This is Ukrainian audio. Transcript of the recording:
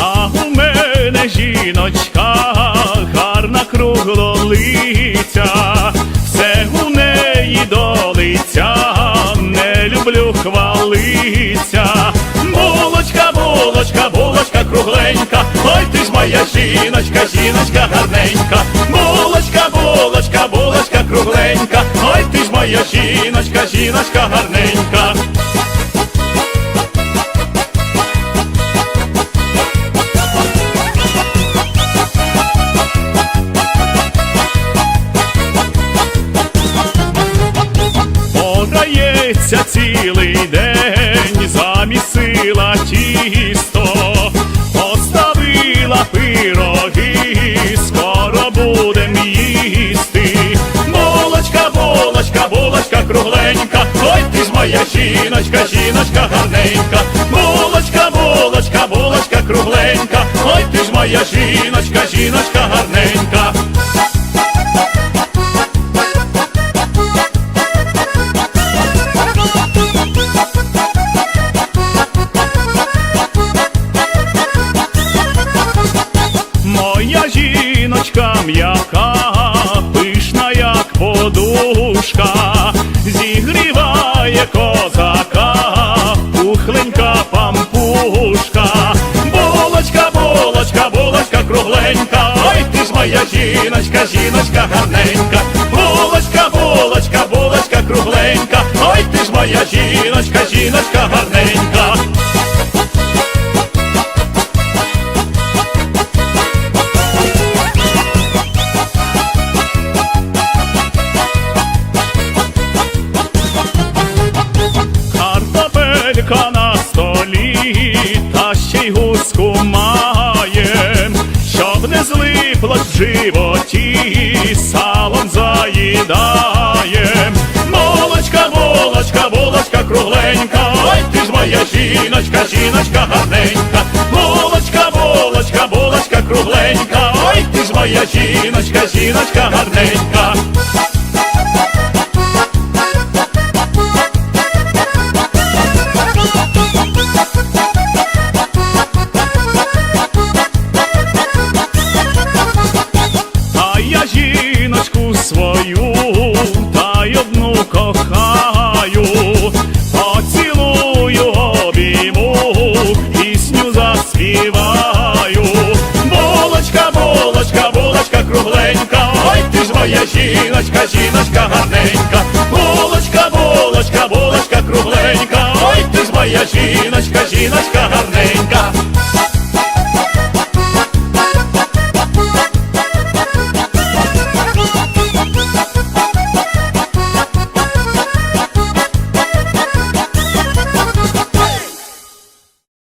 А у мене жіночка, гарна круглолиця, все у неї долиця, не люблю хвалиться. Булочка, булочка, булочка кругленька, ой ти ж моя жіночка, жіночка гарненька. Булочка, булочка, булочка кругленька, ой моя жіночка, жіночка гарненька. Подається цілий день, замісила тісто, поставила пироги, скоро будем їсти. Булочка, кругленька, ой ти ж моя жіночка, жіночка гарненька. Булочка, булочка, булочка кругленька, ой ти ж моя жіночка, жіночка гарненька. Моя жіночка м'яка, подушка, зігріває козака, пухленька пампушка, булочка, булочка, булочка кругленька, ой ти ж моя жіночка, жіночка гарненька, булочка, булочка, булочка кругленька, ой ти ж моя жіночка, жіночка гарненька. Й гуску маєм, щоб не злипло в животі, салом заїдаєм. Булочка, булочка, булочка кругленька, ой ти ж моя жіночка, жіночка гарненька. Булочка, булочка, булочка кругленька, ой ти ж моя жіночка, жіночка гарненька. Та одну кохаю, поцілую обійму, пісню заспіваю. Булочка, булочка, булочка кругленька, ти ж моя жіночка, жіночка гарненька. Булочка, булочка, булочка кругленька, ой ти ж моя жіночка, жіночка гарненька.